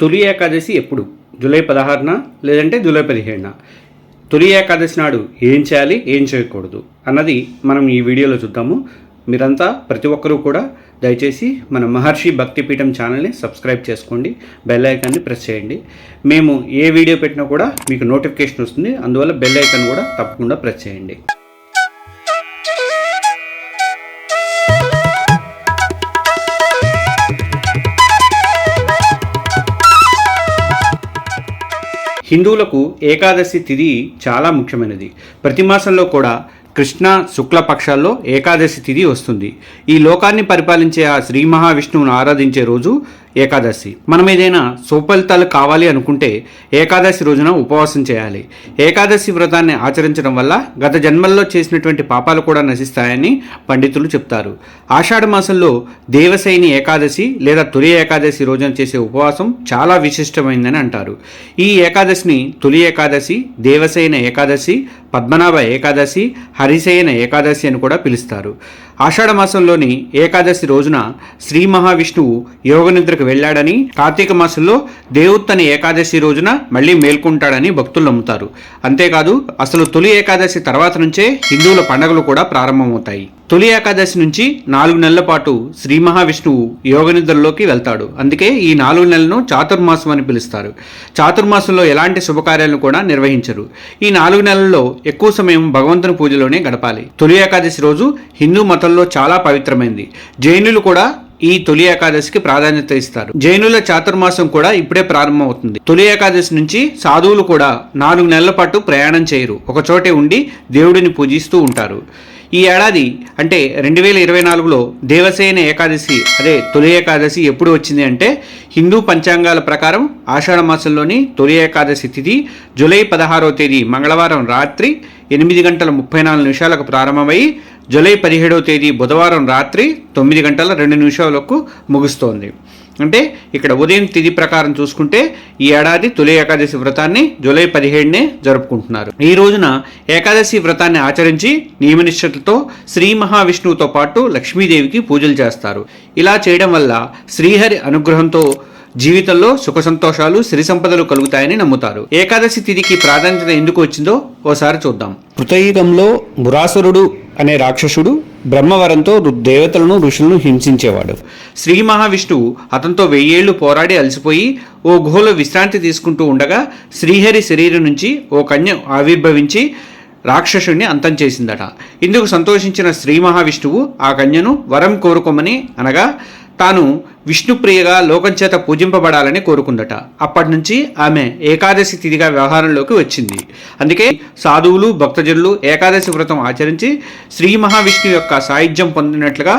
తొలి ఏకాదశి ఎప్పుడు? జూలై పదహారున? లేదంటే జూలై పదిహేడున? తొలి ఏకాదశి నాడు ఏం చేయాలి ఏం చేయకూడదు అన్నది మనం ఈ వీడియోలో చూద్దాము. మీరంతా ప్రతి ఒక్కరూ కూడా దయచేసి మన మహర్షి భక్తిపీఠం ఛానల్ని సబ్స్క్రైబ్ చేసుకోండి బెల్ ఐకాన్ని ప్రెస్ చేయండి. మేము ఏ వీడియో పెట్టినా కూడా మీకు నోటిఫికేషన్ వస్తుంది అందువల్ల బెల్ ఐకాన్ కూడా తప్పకుండా ప్రెస్ చేయండి. హిందువులకు ఏకాదశి తిథి చాలా ముఖ్యమైనది. ప్రతి మాసంలో కూడా కృష్ణ శుక్ల పక్షాల్లో ఏకాదశి తిథి వస్తుంది. ఈ లోకాన్ని పరిపాలించే ఆ శ్రీ మహావిష్ణువును ఆరాధించే రోజు ఏకాదశి. మనం ఏదైనా సుఫలితాలు కావాలి అనుకుంటే ఏకాదశి రోజున ఉపవాసం చేయాలి. ఏకాదశి వ్రతాన్ని ఆచరించడం వల్ల గత జన్మల్లో చేసినటువంటి పాపాలు కూడా నశిస్తాయని పండితులు చెప్తారు. ఆషాఢ మాసంలో దేవశైని ఏకాదశి లేదా తొలి ఏకాదశి రోజున చేసే ఉపవాసం చాలా విశిష్టమైందని అంటారు. ఈ ఏకాదశిని తొలి ఏకాదశి దేవశైన ఏకాదశి పద్మనాభ ఏకాదశి హరిశయన ఏకాదశి అని కూడా పిలుస్తారు. ఆషాఢ మాసంలోని ఏకాదశి రోజున శ్రీ మహావిష్ణువు యోగనిద్రకు వెళ్ళాడని కార్తీక మాసంలో దేవుత్తన ఏకాదశి రోజున మళ్ళీ మేల్కొంటాడని భక్తులు నమ్ముతారు. అంతేకాదు అసలు తొలి ఏకాదశి తర్వాత నుంచే హిందువుల పండుగలు కూడా ప్రారంభమవుతాయి. తొలి ఏకాదశి నుంచి నాలుగు నెలల పాటు శ్రీ మహావిష్ణువు యోగనిద్రలోకి వెళ్తాడు. అందుకే ఈ నాలుగు నెలలను చాతుర్మాసం అని పిలుస్తారు. చాతుర్మాసంలో ఎలాంటి శుభకార్యాలను కూడా నిర్వహించరు. ఈ నాలుగు నెలల్లో ఎక్కువ సమయం భగవంతుని పూజలోనే గడపాలి. తొలి ఏకాదశి రోజు హిందూ మతంలో చాలా పవిత్రమైంది. జైనులు కూడా ఈ తొలి ఏకాదశికి ప్రాధాన్యత ఇస్తారు. జైనుల చాతుర్మాసం కూడా ఇప్పుడే ప్రారంభమవుతుంది. తొలి ఏకాదశి నుంచి సాధువులు కూడా నాలుగు నెలల పాటు ప్రయాణం చేయరు. ఒక చోటే ఉండి దేవుడిని పూజిస్తూ ఉంటారు. ఈ ఏడాది అంటే రెండు వేల ఇరవై నాలుగులో దేవసేన ఏకాదశి అదే తొలి ఏకాదశి ఎప్పుడు వచ్చింది అంటే హిందూ పంచాంగాల ప్రకారం ఆషాఢ మాసంలోని తొలి ఏకాదశి తిథి జూలై పదహారవ తేదీ మంగళవారం రాత్రి ఎనిమిది గంటల ముప్పై నాలుగు నిమిషాలకు ప్రారంభమై జూలై పదిహేడవ తేదీ బుధవారం రాత్రి తొమ్మిది గంటల రెండు నిమిషాలకు ముగుస్తోంది. అంటే ఇక్కడ ఉదయం తిథి ప్రకారం చూసుకుంటే ఈ ఏడాది తొలి ఏకాదశి వ్రతాన్ని జూలై పదిహేడునే జరుపుకుంటున్నారు. ఈ రోజున ఏకాదశి వ్రతాన్ని ఆచరించి నియమనిష్టలతో శ్రీ మహావిష్ణువుతో పాటు లక్ష్మీదేవికి పూజలు చేస్తారు. ఇలా చేయడం వల్ల శ్రీహరి అనుగ్రహంతో జీవితంలో సుఖ సంతోషాలు సిరి సంపదలు కలుగుతాయని నమ్ముతారు. ఏకాదశి తిథికి ప్రాధాన్యత ఎందుకు వచ్చిందో ఓసారి చూద్దాం. కృతయుగంలో బురాసురుడు అనే రాక్షసుడు బ్రహ్మవరంతో దేవతలను ఋషులను హింసించేవాడు. శ్రీ మహావిష్ణువు అతనితో వెయ్యేళ్ళు పోరాడి అలసిపోయి ఓ గుహలో విశ్రాంతి తీసుకుంటూ ఉండగా శ్రీహరి శరీరం నుంచి ఓ కన్య ఆవిర్భవించి రాక్షసుడిని అంతం చేసిందట. ఇందుకు సంతోషించిన శ్రీ మహావిష్ణువు ఆ కన్యను వరం కోరుకోమని అనగా తాను విష్ణుప్రియగా లోకం చేత పూజింపబడాలని కోరుకుందట. అప్పటి నుంచి ఆమె ఏకాదశి తిథిగా వ్యవహారంలోకి వచ్చింది. అందుకే సాధువులు భక్తజనులు ఏకాదశి వ్రతం ఆచరించి శ్రీ మహావిష్ణువు యొక్క సాయుధ్యం పొందినట్లుగా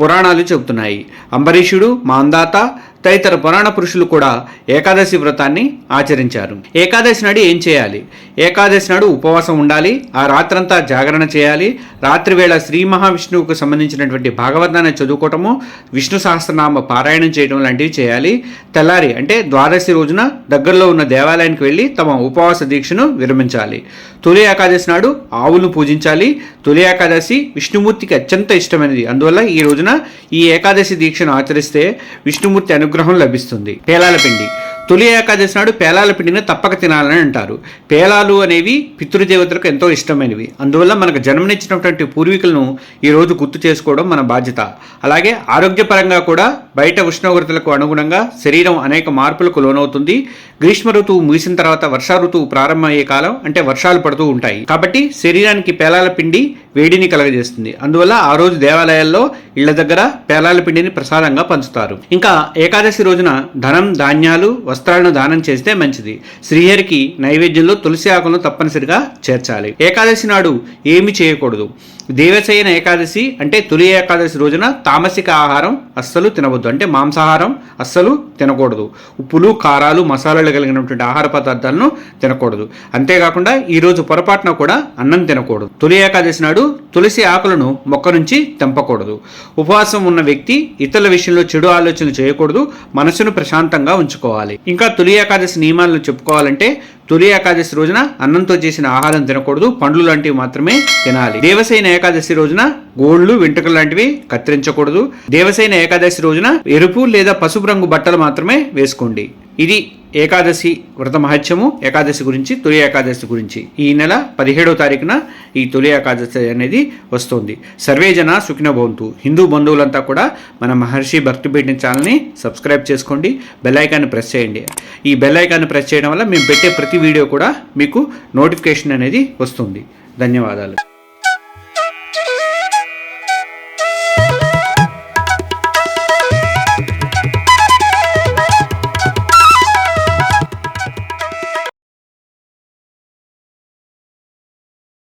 పురాణాలు చెబుతున్నాయి. అంబరీషుడు మాందాత తదితర పురాణ పురుషులు కూడా ఏకాదశి వ్రతాన్ని ఆచరించారు. ఏకాదశి నాడు ఏం చేయాలి? ఏకాదశి నాడు ఉపవాసం ఉండాలి ఆ రాత్రంతా జాగరణ చేయాలి. రాత్రి వేళ శ్రీ మహావిష్ణువుకు సంబంధించినటువంటి భాగవతాన్ని చదువుకోవటము విష్ణు సహస్రనామ పారాయణం చేయడం లాంటివి చేయాలి. తెల్లారి అంటే ద్వాదశి రోజున దగ్గరలో ఉన్న దేవాలయానికి వెళ్ళి తమ ఉపవాస దీక్షను విరమించాలి. తొలి ఏకాదశి నాడు ఆవులను పూజించాలి. తొలి ఏకాదశి విష్ణుమూర్తికి అత్యంత ఇష్టమైనది. అందువల్ల ఈ రోజున ఈ ఏకాదశి దీక్షను ఆచరిస్తే విష్ణుమూర్తి అనుగ్రహం లభిస్తుంది. పేలాల పిండి. తొలి ఏకాదశి నాడు పేలాల పిండిని తప్పక తినాలని అంటారు. పేలాలు అనేవి పితృదేవతలకు ఎంతో ఇష్టమైనవి. అందువల్ల మనకు జన్మనిచ్చినటువంటి పూర్వీకులను ఈ రోజు గుర్తు చేసుకోవడం మన బాధ్యత. అలాగే ఆరోగ్యపరంగా కూడా బయట ఉష్ణోగ్రతలకు అనుగుణంగా శరీరం అనేక మార్పులకు లోనవుతుంది. గ్రీష్మ ఋతువు ముగిసిన తర్వాత వర్షా ఋతువు ప్రారంభమయ్యే కాలం అంటే వర్షాలు పడుతూ ఉంటాయి. కాబట్టి శరీరానికి పేలాల పిండి వేడిని కలగజేస్తుంది. అందువల్ల ఆ రోజు దేవాలయాల్లో ఇళ్ళ దగ్గర పేలాల పిండిని ప్రసాదంగా పంచుతారు. ఇంకా ఏకాదశి రోజున ధనం ధాన్యాలు వస్త్రాలను దానం చేస్తే మంచిది. శ్రీహరికి నైవేద్యంలో తులసి ఆకులను తప్పనిసరిగా చేర్చాలి. ఏకాదశి నాడు ఏమి చేయకూడదు. దేవశయన ఏకాదశి అంటే తొలి ఏకాదశి రోజున తామసిక ఆహారం అస్సలు తినవద్దు. అంటే మాంసాహారం అస్సలు తినకూడదు. ఉప్పులు కారాలు మసాలాలు కలిగినటువంటి ఆహార పదార్థాలను తినకూడదు. అంతేకాకుండా ఈరోజు పొరపాటున కూడా అన్నం తినకూడదు. తొలి ఏకాదశి నాడు తులసి ఆకులను మొక్క నుంచి తెంపకూడదు. ఉపవాసం ఉన్న వ్యక్తి ఇతరుల విషయంలో చెడు ఆలోచనలు చేయకూడదు. మనసును ప్రశాంతంగా ఉంచుకోవాలి. ఇంకా తొలి ఏకాదశి నియమాలను చెప్పుకోవాలంటే తొలి ఏకాదశి రోజున అన్నంతో చేసిన ఆహారం తినకూడదు పండ్లు లాంటివి మాత్రమే తినాలి. దేవసైన ఏకాదశి రోజున గోళ్ళు వెంట్రుకలు లాంటివి కత్తిరించకూడదు. దేవసైన ఏకాదశి రోజున ఎరుపు లేదా పసుపు రంగు బట్టలు మాత్రమే వేసుకోండి. ఇది ఏకాదశి వ్రత మహత్యము ఏకాదశి గురించి తొలి ఏకాదశి గురించి. ఈ నెల పదిహేడవ తారీఖున ఈ తొలి ఏకాదశి అనేది వస్తుంది. సర్వే జన సుఖినభవంతు హిందూ బంధువులంతా కూడా మన మహర్షి భక్తి పీఠం ఛానల్ని సబ్స్క్రైబ్ చేసుకోండి బెల్ ఐకాన్ని ప్రెస్ చేయండి. ఈ బెల్ ఐకాన్ని ప్రెస్ చేయడం వల్ల మేము పెట్టే ప్రతి వీడియో కూడా మీకు నోటిఫికేషన్ అనేది వస్తుంది. ధన్యవాదాలు.